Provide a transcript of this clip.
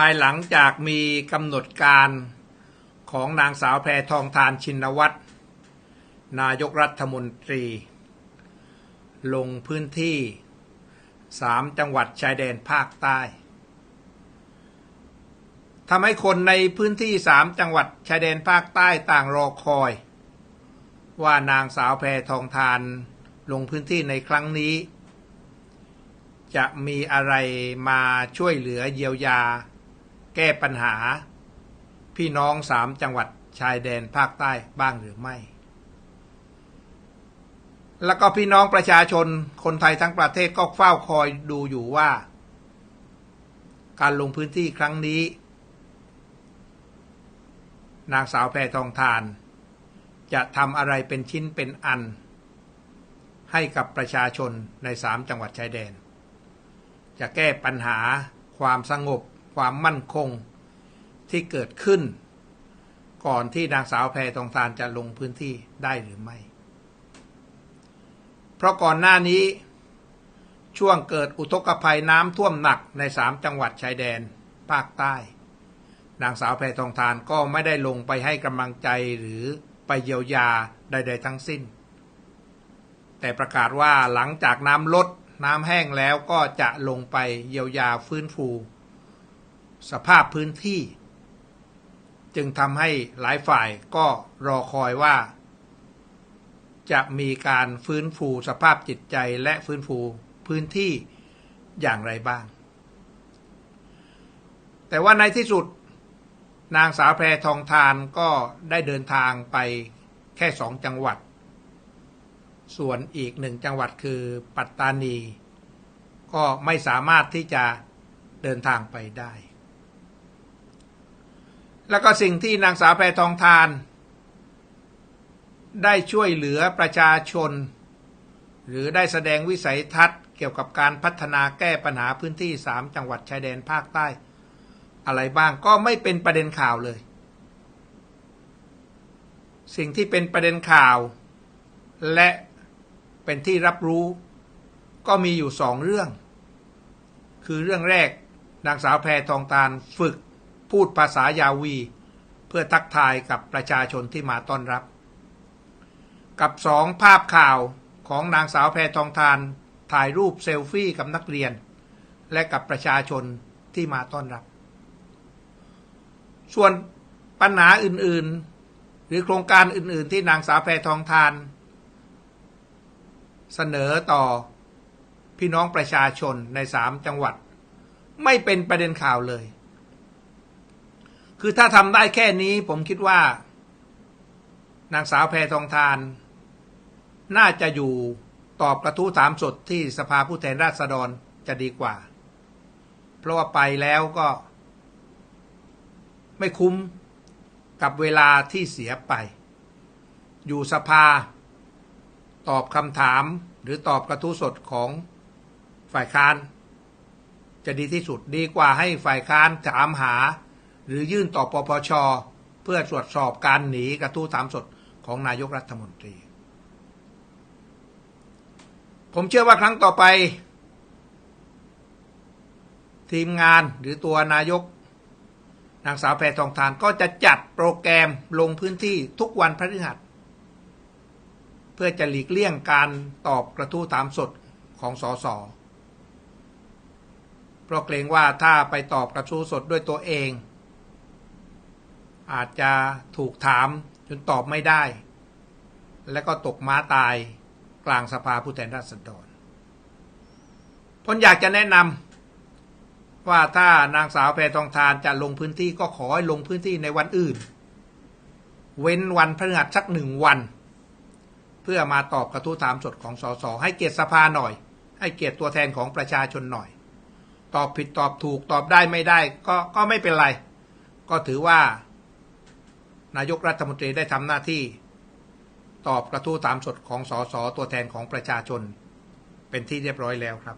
ภายหลังจากมีกำหนดการของนางสาวแพรทองทานชินวัตรนายกรัฐมนตรี ลงพื้นที่สามจังหวัดชายแดนภาคใต้ทำให้คนในพื้นที่สามจังหวัดชายแดนภาคใต้ต่างรอคอย ว่านางสาวแพรทองทานลงพื้นที่ในครั้งนี้ จะมีอะไรมาช่วยเหลือเยียวยา แก้ปัญหา พี่น้องสามจังหวัดชายแดนภาคใต้บ้างหรือไม่ แล้วก็พี่น้องประชาชนคนไทยทั้งประเทศก็เฝ้าคอยดูอยู่ว่า การลงพื้นที่ครั้งนี้ นางสาวแพทองทาน จะทำอะไรเป็นชิ้นเป็นอัน ให้กับประชาชนในสามจังหวัดชายแดน จะแก้ปัญหาความสงบ ความมั่นคงที่เกิดขึ้น ก่อนที่นางสาวแพรทองทานจะลงพื้นที่ได้หรือไม่ เพราะก่อนหน้านี้ช่วงเกิดอุทกภัยน้ำท่วมหนักในสามจังหวัดชายแดนภาคใต้ นางสาวแพรทองทานก็ไม่ได้ลงไปให้กำลังใจหรือไปเยียวยาใด ๆ ทั้งสิ้น แต่ประกาศว่าหลังจากน้ำลดน้ำแห้งแล้วก็จะลงไปเยียวยาฟื้นฟู สภาพพื้นที่ จึงทำให้หลายฝ่ายก็รอคอยว่า จะมีการฟื้นฟูสภาพจิตใจและฟื้นฟูพื้นที่อย่างไรบ้าง แต่ว่าในที่สุด นางสาวแพรทองทานก็ได้เดินทางไปแค่สองจังหวัด ส่วนอีกหนึ่งจังหวัดคือปัตตานี ก็ไม่สามารถที่จะเดินทางไปได้ แล้วก็สิ่งที่นางสาวแพรทองทาน ได้ช่วยเหลือประชาชน หรือได้แสดงวิสัยทัศน์เกี่ยวกับการพัฒนาแก้ปัญหาพื้นที่สามจังหวัดชายแดนภาคใต้ อะไรบ้างก็ไม่เป็นประเด็นข่าวเลย สิ่งที่เป็นประเด็นข่าว และเป็นที่รับรู้ ก็มีอยู่สองเรื่อง คือเรื่องแรกนางสาวแพรทองตาลฝึก พูดภาษายาวี เพื่อทักทายกับประชาชนที่มาต้อนรับ กับสองภาพข่าวของนางสาวแพรทองทานถ่ายรูปเซลฟี่กับนักเรียน และกับประชาชนที่มาต้อนรับ ส่วนปัญหาอื่นๆ หรือโครงการอื่นๆ ที่นางสาวแพรทองทาน เสนอต่อพี่น้องประชาชนในสามจังหวัด ไม่เป็นประเด็นข่าวเลย คือถ้าทำได้แค่นี้ผมคิดว่า นางสาวแพรทองทาน น่าจะอยู่ตอบกระทู้ถามสดที่สภาผู้แทนราษฎรจะดีกว่า เพราะว่าไปแล้วก็ ไม่คุ้มกับเวลาที่เสียไป อยู่สภา ตอบคำถามหรือตอบกระทู้สดของฝ่ายค้าน จะดีที่สุดดีกว่าให้ฝ่ายค้านถามหา หรือยื่นต่อปปช เพื่อตรวจสอบการหนีกระทู้ถามสดของนายกรัฐมนตรี ผมเชื่อว่าครั้งต่อไป ทีมงานหรือตัวนายก นางสาวแพทองทานก็จะจัดโปรแกรมลงพื้นที่ทุกวันพฤหัสเพื่อจะหลีกเลี่ยงการตอบกระทู้ถามสดของสสเพราะเกรงว่าถ้าไปตอบกระทู้สดด้วยตัวเอง อาจจะถูกถามจนตอบไม่ได้ และก็ตกม้าตายกลางสภาผู้แทนราษฎรผมอยากจะแนะนำว่าถ้านางสาวแพทองทานจะลงพื้นที่ก็ขอให้ลงพื้นที่ในวันอื่น เว้นวันพฤหัสสักหนึ่งวัน เพื่อมาตอบกระทู้ถามสดของสสให้เกียรติสภาหน่อย ให้เกียรติตัวแทนของประชาชนหน่อย ตอบผิดตอบถูกตอบได้ไม่ได้ ก็ก็ไม่เป็นไร ก็ถือว่า นายกรัฐมนตรีได้ทำหน้าที่ ตอบกระทู้ถามสดของสสตัวแทนของประชาชน เป็นที่เรียบร้อยแล้วครับ